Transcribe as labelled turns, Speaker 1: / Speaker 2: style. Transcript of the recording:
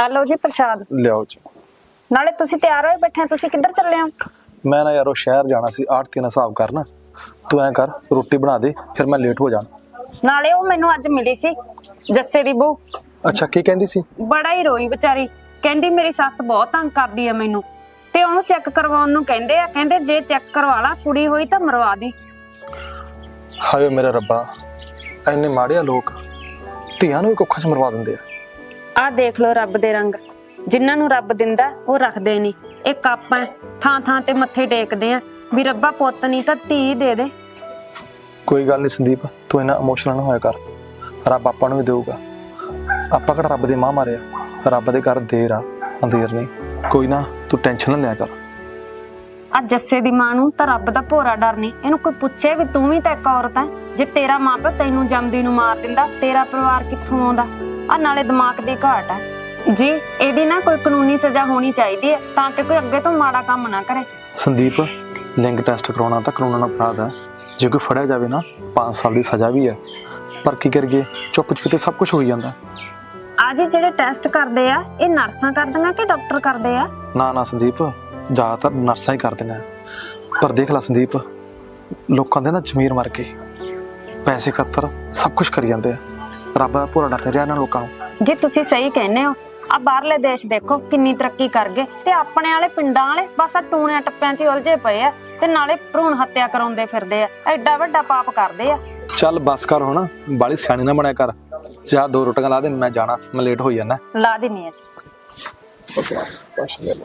Speaker 1: ਆ ਲਓ ਜੀ ਪ੍ਰਸ਼ਾਦ।
Speaker 2: ਲਿਆਓ ਜੀ।
Speaker 1: ਨਾਲੇ ਤੁਸੀਂ ਤਿਆਰ ਹੋਏ ਬੈਠੇ ਆ, ਤੁਸੀਂ ਕਿੱਧਰ ਚੱਲੇ ਹੋ?
Speaker 2: ਮੈਂ ਨਾ ਯਾਰੋ ਸ਼ਹਿਰ ਜਾਣਾ ਸੀ ਆੜਤੀ ਨਾਲ ਹਿਸਾਬ ਕਰਨਾ। ਤੂੰ ਐਂ ਕਰ ਰੋਟੀ ਬਣਾ ਦੇ ਫਿਰ ਮੈਂ ਲੇਟ ਹੋ ਜਾਣਾ।
Speaker 1: ਨਾਲੇ ਉਹ ਮੈਨੂੰ ਅੱਜ ਮਿਲੀ ਸੀ ਜੱਸੇ ਦੀ ਬਹੂ।
Speaker 2: ਅੱਛਾ ਕੀ ਕਹਿੰਦੀ ਸੀ?
Speaker 1: ਬੜਾ ਹੀ ਰੋਈ ਵਿਚਾਰੀ। ਕਹਿੰਦੀ ਮੇਰੀ ਸੱਸ ਬਹੁਤ ਤੰਗ ਕਰਦੀ ਆ ਮੈਨੂੰ। ਤੇ ਉਹਨੂੰ ਚੈੱਕ ਕਰਵਾਉਣ ਨੂੰ ਕਹਿੰਦੇ ਆ ਕਹਿੰਦੇ ਜੇ ਚੈੱਕ ਕਰਵਾ ਲਾ ਕੁੜੀ ਹੋਈ ਤਾਂ ਮਰਵਾ ਦੀ।
Speaker 2: ਹਾਏ ਮੇਰੇ ਰੱਬਾ ਐਨੇ ਮਾੜੇ ਆ ਲੋਕ ਧੀਆਂ ਨੂੰ ਵੀ ਕੁੱਖਾਂ 'ਚ ਮਰਵਾ ਦਿੰਦੇ ਆ।
Speaker 1: ਆਹ ਦੇਖ ਲਓ ਰੱਬ ਦੇ ਰੰਗ। ਜਿਨ੍ਹਾਂ ਨੂੰ ਰੱਬ ਦਿੰਦਾ ਉਹ ਰੱਖਦੇ ਨਹੀਂ ਇਹ ਕਾਪਾਂ ਥਾਂ ਥਾਂ ਤੇ ਮੱਥੇ ਟੇਕਦੇ ਆ ਵੀ ਰੱਬਾ ਪੁੱਤ ਨਹੀਂ ਤਾਂ ਧੀ ਦੇ ਦੇ।
Speaker 2: ਕੋਈ ਗੱਲ ਨਹੀਂ ਸੰਦੀਪ ਤੂੰ ਇਹਨਾਂ ਇਮੋਸ਼ਨਲ ਨਾ ਹੋਇਆ ਕਰ। ਰੱਬ ਆਪਾਂ ਨੂੰ ਵੀ ਦੇਊਗਾ। ਆਪਾਂ ਕਿਹੜਾ ਰੱਬ ਦੇ ਮਾਂ ਮਾਰਿਆ ਰੱਬ ਦੇ ਘਰ ਦੇਰ ਆ ਅੰਧੇਰ ਨਹੀਂ। ਕੋਈ ਨਾ ਤੂੰ ਟੈਨਸ਼ਨ ਨਾ ਲਿਆ ਕਰ।
Speaker 1: ਆ ਜੱਸੇ ਦੀ ਮਾਂ ਨੂੰ ਤਾਂ ਰੱਬ ਦਾ ਭੋਰਾ ਡਰ ਨਹੀਂ ਇਹਨੂੰ ਕੋਈ ਪੁੱਛੇ ਵੀ ਤੂੰ ਵੀ ਤਾਂ ਇੱਕ ਔਰਤ ਹੈ ਜੇ ਤੇਰਾ ਮਾਪੇ ਤੈਨੂੰ ਜੰਮਦੀ ਨੂੰ ਮਾਰ ਦਿੰਦਾ ਤੇਰਾ ਪਰਿਵਾਰ ਕਿੱਥੋਂ ਆਉਂਦਾ? ਆ ਨਾਲੇ ਦਿਮਾਗ ਦੀ ਘਾਟ ਹੈ ਜੀ ਇਹਦੀ ਨਾ ਕੋਈ ਕਾਨੂੰਨੀ ਸਜ਼ਾ ਹੋਣੀ ਚਾਹੀਦੀ ਹੈ ਤਾਂ ਕਿ ਕੋਈ ਅੱਗੇ ਤੋਂ ਮਾੜਾ ਕੰਮ ਨਾ ਕਰੇ।
Speaker 2: ਸੰਦੀਪ ਲਿੰਗ ਟੈਸਟ ਕਰਾਉਣਾ ਤਾਂ ਕਾਨੂੰਨ ਨਾਲ ਅਪਰਾਧ ਹੈ ਜੇ ਕੋਈ ਫੜਿਆ ਜਾਵੇ ਨਾ 5 ਸਾਲ ਦੀ ਸਜ਼ਾ ਵੀ ਹੈ ਪਰ ਕੀ ਕਰੀਏ ਚੁੱਪ ਚੁੱਪ ਤੇ ਸਭ ਕੁਝ ਹੋਈ ਜਾਂਦਾ।
Speaker 1: ਆ ਜੀ ਜਿਹੜੇ ਟੈਸਟ ਕਰਦੇ ਆ ਇਹ ਨਰਸਾਂ ਕਰਦੀਆਂ ਕਿ ਡਾਕਟਰ ਕਰਦੇ ਆ?
Speaker 2: ਨਾ ਨਾ ਸੰਦੀਪ ਜ਼ਿਆਦਾਤਰ ਨਰਸਾਂ ਹੀ ਕਰਦੇ ਨੇ ਪਰ ਦੇਖ ਲੈ ਸੰਦੀਪ ਲੋਕਾਂ ਦੇ ਨਾ ਜ਼ਮੀਰ ਮਰ ਕੇ ਪੈਸੇ ਖਾਤਰ ਸਭ ਕੁਝ ਕਰੀ ਜਾਂਦੇ ਆ। ਰੱਬ ਦਾ ਭੋਰਾ ਡਰ ਰਿਹਾ ਇਹਨਾਂ ਲੋਕਾਂ ਨੂੰ।
Speaker 1: ਜੇ ਤੁਸੀਂ ਸਹੀ ਕਹਿੰਦੇ ਹੋ ਆ ਬਾਹਰਲੇ ਦੇਸ਼ ਦੇਖੋ ਕਿੰਨੀ ਤਰੱਕੀ ਕਰ ਗਏ। ਤੇ ਆਪਣੇ ਵਾਲੇ ਪਿੰਡਾਂ ਵਾਲੇ ਬਸ ਆ ਟੂਣਿਆਂ ਟੱਪਿਆਂ 'ਚ ਹੀ ਉਲਝੇ ਪਏ ਆ ਤੇ ਨਾਲੇ ਭਰੂਣ ਹੱਤਿਆ ਕਰਾਉਂਦੇ ਫਿਰਦੇ ਆ ਐਡਾ ਵੱਡਾ ਪਾਪ ਕਰਦੇ ਆ।
Speaker 2: ਚੱਲ ਬਸ ਕਰ ਹੁਣ ਬਾਲੀ ਸਿਆਣੀ ਨਾ ਬਣਿਆ ਕਰ। ਜਾ ਦੋ ਰੋਟੀਆਂ ਲਾ ਦੇ ਮੈਂ ਜਾਣਾ ਮੈਂ ਲੇਟ ਹੋਈ ਜਾਣਾ
Speaker 1: ਲਾ ਦਿੰਨੀ ਆ ਜੀ।